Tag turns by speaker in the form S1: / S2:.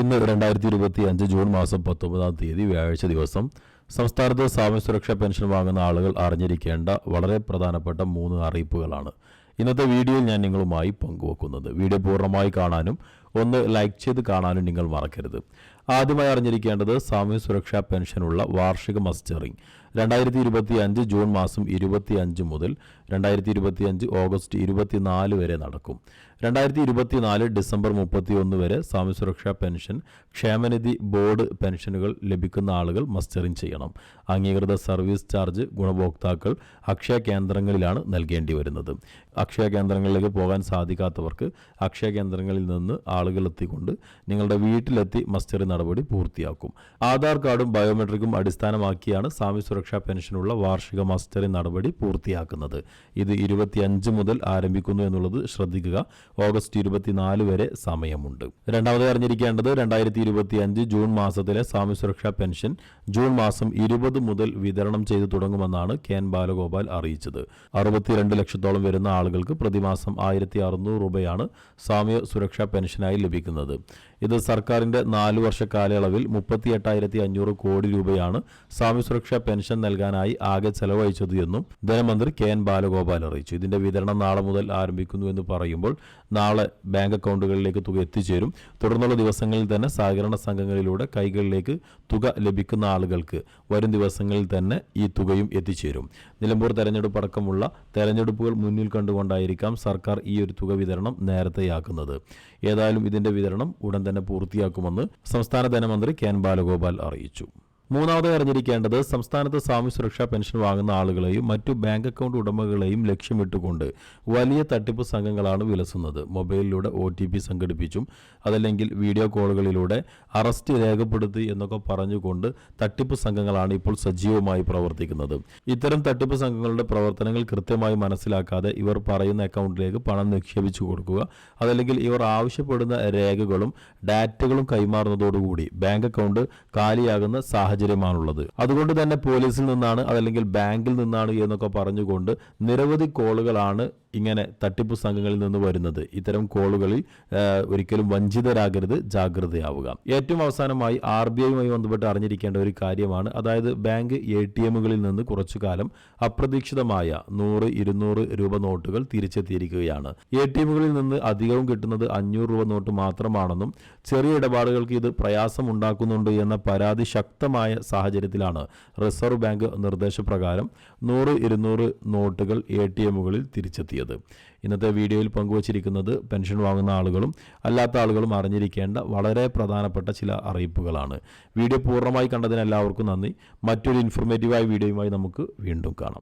S1: ഇന്ന് രണ്ടായിരത്തി ഇരുപത്തി അഞ്ച് ജൂൺ മാസം പത്തൊമ്പതാം തീയതി വ്യാഴാഴ്ച ദിവസം സംസ്ഥാനത്ത് സാമ്യ സുരക്ഷാ പെൻഷൻ വാങ്ങുന്ന ആളുകൾ അറിഞ്ഞിരിക്കേണ്ട വളരെ പ്രധാനപ്പെട്ട മൂന്ന് അറിയിപ്പുകളാണ്. ഇന്നത്തെ വീഡിയോയിൽ ഞാൻ നിങ്ങളുമായി പങ്കുവെക്കുന്നത്. വീഡിയോ പൂർണമായി കാണാനും ഒന്ന് ലൈക്ക് ചെയ്ത് കാണാനും നിങ്ങൾ മറക്കരുത്. ആദ്യമായി അറിഞ്ഞിരിക്കേണ്ടത് സാമൂഹ്യ സുരക്ഷാ പെൻഷനുള്ള വാർഷിക മസ്റ്ററിംഗ്. രണ്ടായിരത്തി ഇരുപത്തി അഞ്ച് ജൂൺ മാസം ഇരുപത്തി അഞ്ച് മുതൽ രണ്ടായിരത്തി ഇരുപത്തി അഞ്ച് ഓഗസ്റ്റ് ഇരുപത്തിനാല് വരെ നടക്കും. രണ്ടായിരത്തി ഇരുപത്തിനാല് ഡിസംബർ മുപ്പത്തി ഒന്ന് വരെ സാമ്യ സുരക്ഷാ പെൻഷൻ ക്ഷേമനിധി ബോർഡ് പെൻഷനുകൾ ലഭിക്കുന്ന ആളുകൾ മസ്റ്ററിംഗ് ചെയ്യണം. അംഗീകൃത സർവീസ് ചാർജ് ഗുണഭോക്താക്കൾ അക്ഷയ കേന്ദ്രങ്ങളിലാണ് നൽകേണ്ടി വരുന്നത്. അക്ഷയ കേന്ദ്രങ്ങളിലേക്ക് പോകാൻ സാധിക്കാത്തവർക്ക് അക്ഷയ കേന്ദ്രങ്ങളിൽ നിന്ന് ആളുകൾ എത്തിക്കൊണ്ട് നിങ്ങളുടെ വീട്ടിലെത്തി മസ്റ്ററി നടപടി പൂർത്തിയാക്കും. ആധാർ കാർഡും ബയോമെട്രിക്കും അടിസ്ഥാനമാക്കിയാണ് സാമ്യ പെൻഷനുള്ള വാർഷിക മാസ്റ്ററി നടപടി പൂർത്തിയാക്കുന്നത്. ഇത് ഇരുപത്തിയഞ്ച് മുതൽ ആരംഭിക്കുന്നു എന്നുള്ളത് ശ്രദ്ധിക്കുക. ഓഗസ്റ്റ് ഇരുപത്തിനാല് വരെ സമയമുണ്ട്. രണ്ടാമതായി അറിഞ്ഞിരിക്കേണ്ടത് രണ്ടായിരത്തി ഇരുപത്തിയഞ്ച് ജൂൺ മാസത്തിലെ സ്വാമി സുരക്ഷാ പെൻഷൻ ജൂൺ മാസം ഇരുപത് മുതൽ വിതരണം ചെയ്തു തുടങ്ങുമെന്നാണ് കെ എൻ ബാലഗോപാൽ അറിയിച്ചത്. അറുപത്തിരണ്ട് ലക്ഷത്തോളം വരുന്ന ആളുകൾക്ക് പ്രതിമാസം ആയിരത്തി അറുന്നൂറ് രൂപയാണ് സ്വാമി സുരക്ഷാ പെൻഷനായി ലഭിക്കുന്നത്. ഇത് സർക്കാരിന്റെ നാലു വർഷ കാലയളവിൽ മുപ്പത്തി എട്ടായിരത്തി അഞ്ഞൂറ് കോടി രൂപയാണ് സ്വാമി സുരക്ഷാ പെൻഷൻ നൽകാനായി ആകെ ചെലവഴിച്ചത് എന്നും ധനമന്ത്രി കെ എൻ ബാലഗോപാൽ അറിയിച്ചു. ഇതിന്റെ വിതരണം നാളെ മുതൽ ആരംഭിക്കുന്നു എന്ന് പറയുമ്പോൾ നാളെ ബാങ്ക് അക്കൗണ്ടുകളിലേക്ക് തുക എത്തിച്ചേരും. തുടർന്നുള്ള ദിവസങ്ങളിൽ തന്നെ സഹകരണ സംഘങ്ങളിലൂടെ കൈകളിലേക്ക് തുക ലഭിക്കുന്ന ആളുകൾക്ക് വരും ദിവസങ്ങളിൽ തന്നെ ഈ തുകയും എത്തിച്ചേരും. നിലമ്പൂർ തെരഞ്ഞെടുപ്പ് അടക്കമുള്ള തെരഞ്ഞെടുപ്പുകൾ മുന്നിൽ കണ്ടുകൊണ്ടായിരിക്കാം സർക്കാർ ഈ ഒരു തുക വിതരണം നേരത്തെയാക്കുന്നത്. ഏതായാലും ഇതിന്റെ വിതരണം ഉടൻ തന്നെ പൂർത്തിയാക്കുമെന്ന് സംസ്ഥാന ധനമന്ത്രി കെ എൻ ബാലഗോപാൽ അറിയിച്ചു മൂന്നാമതായി അറിഞ്ഞിരിക്കേണ്ടത് സംസ്ഥാനത്ത് സാമൂഹ്യ സുരക്ഷാ പെൻഷൻ വാങ്ങുന്ന ആളുകളെയും മറ്റു ബാങ്ക് അക്കൗണ്ട് ഉടമകളെയും ലക്ഷ്യമിട്ടുകൊണ്ട് വലിയ തട്ടിപ്പ് സംഘങ്ങളാണ് വിലസുന്നത്. മൊബൈലിലൂടെ ഒ ടി പി സംഘടിപ്പിച്ചും അതല്ലെങ്കിൽ വീഡിയോ കോളുകളിലൂടെ അറസ്റ്റ് രേഖപ്പെടുത്തി എന്നൊക്കെ പറഞ്ഞുകൊണ്ട് തട്ടിപ്പ് സംഘങ്ങളാണ് ഇപ്പോൾ സജീവമായി പ്രവർത്തിക്കുന്നത്. ഇത്തരം തട്ടിപ്പ് സംഘങ്ങളുടെ പ്രവർത്തനങ്ങൾ കൃത്യമായി മനസ്സിലാക്കാതെ ഇവർ പറയുന്ന അക്കൗണ്ടിലേക്ക് പണം നിക്ഷേപിച്ചു കൊടുക്കുക അതല്ലെങ്കിൽ ഇവർ ആവശ്യപ്പെടുന്ന രേഖകളും ഡാറ്റകളും കൈമാറുന്നതോടുകൂടി ബാങ്ക് അക്കൗണ്ട് കാലിയാകുന്ന സാഹചര്യമാണുള്ളത്. അതുകൊണ്ട് തന്നെ പോലീസിൽ നിന്നാണ് അതല്ലെങ്കിൽ ബാങ്കിൽ നിന്നാണ് എന്നൊക്കെ പറഞ്ഞുകൊണ്ട് നിരവധി കോളുകളാണ് ഇങ്ങനെ തട്ടിപ്പ് സംഘങ്ങളിൽ നിന്ന് വരുന്നത്. ഇത്തരം കോളുകളിൽ ഒരിക്കലും വഞ്ചിതരാകരുത് ജാഗ്രതയാവുക. ഏറ്റവും അവസാനമായി ആർ ബി ഐയുമായി ബന്ധപ്പെട്ട് അറിഞ്ഞിരിക്കേണ്ട ഒരു കാര്യമാണ് അതായത് ബാങ്ക് എ ടി എമ്മുകളിൽ നിന്ന് കുറച്ചു കാലം അപ്രതീക്ഷിതമായ നൂറ് ഇരുന്നൂറ് രൂപ നോട്ടുകൾ തിരിച്ചെത്തിയിരിക്കുകയാണ്. എ ടി എമ്മുകളിൽ നിന്ന് അധികവും കിട്ടുന്നത് അഞ്ഞൂറ് രൂപ നോട്ട് മാത്രമാണെന്നും ചെറിയ ഇടപാടുകൾക്ക് ഇത് പ്രയാസമുണ്ടാക്കുന്നുണ്ട് എന്ന പരാതി ശക്തമായ സാഹചര്യത്തിലാണ് റിസർവ് ബാങ്ക് നിർദ്ദേശപ്രകാരം നൂറ് ഇരുന്നൂറ് നോട്ടുകൾ എ ടി എമ്മുകളിൽ തിരിച്ചെത്തിയത്. ഇന്നത്തെ വീഡിയോയിൽ പങ്കുവച്ചിരിക്കുന്നത് പെൻഷൻ വാങ്ങുന്ന ആളുകളും അല്ലാത്ത ആളുകളും അറിഞ്ഞിരിക്കേണ്ട വളരെ പ്രധാനപ്പെട്ട ചില അറിയിപ്പുകളാണ്. വീഡിയോ പൂർണമായി കണ്ടതിന് എല്ലാവർക്കും നന്ദി. മറ്റൊരു ഇൻഫോർമേറ്റീവായ വീഡിയോയുമായി നമുക്ക് വീണ്ടും കാണാം.